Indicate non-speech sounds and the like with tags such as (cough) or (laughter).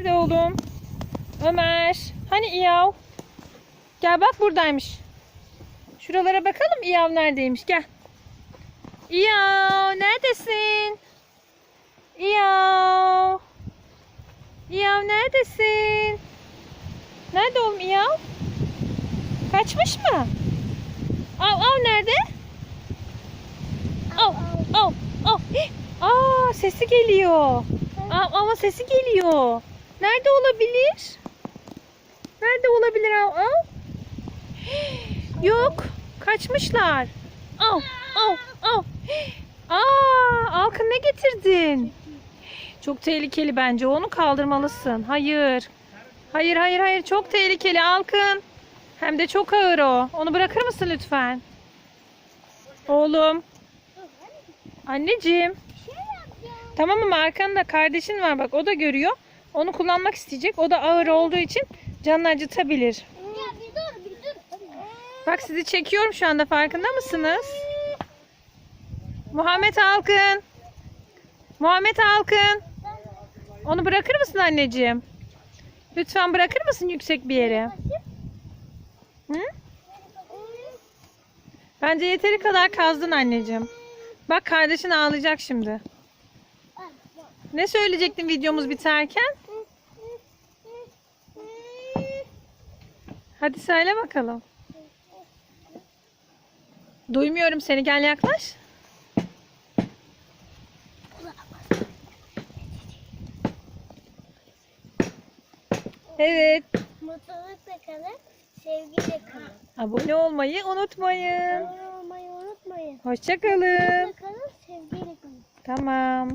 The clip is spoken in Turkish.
nerede oğlum? Ömer. Hani İyav? Gel bak buradaymış. Şuralara bakalım İyav neredeymiş. Gel. İyav neredesin? İyav. İyav neredesin? Nerede oğlum İyav? Kaçmış mı? Av av nerede? Av av av. (gasps) Aa sesi geliyor. Ama sesi geliyor. Nerede olabilir? Nerede olabilir av av? (gasps) Yok. Kaçmışlar. Av av av. Aa Alkın ne getirdin? Çok tehlikeli bence. Onu kaldırmalısın. Hayır. Hayır hayır hayır. Çok tehlikeli Alkın. Hem de çok ağır o. Onu bırakır mısın lütfen? Oğlum. Anneciğim. Tamam ama arkanda kardeşin var bak o da görüyor. Onu kullanmak isteyecek. O da ağır olduğu için canını acıtabilir. Bak sizi çekiyorum şu anda farkında mısınız? Muhammed Alkın. Muhammed Alkın. Onu bırakır mısın anneciğim? Lütfen bırakır mısın yüksek bir yere? Hı? Bence yeteri kadar kazdın anneciğim. Bak kardeşin ağlayacak şimdi. Ne söyleyecektin videomuz biterken? Hadi söyle bakalım. Duymuyorum seni. Gel yaklaş. Evet. Mutlulukla kalın, sevgiyle kalın. Abone olmayı unutmayın. Abone olmayı unutmayın. Hoşçakalın. Mutlulukla kalın, sevgiyle kalın. Tamam.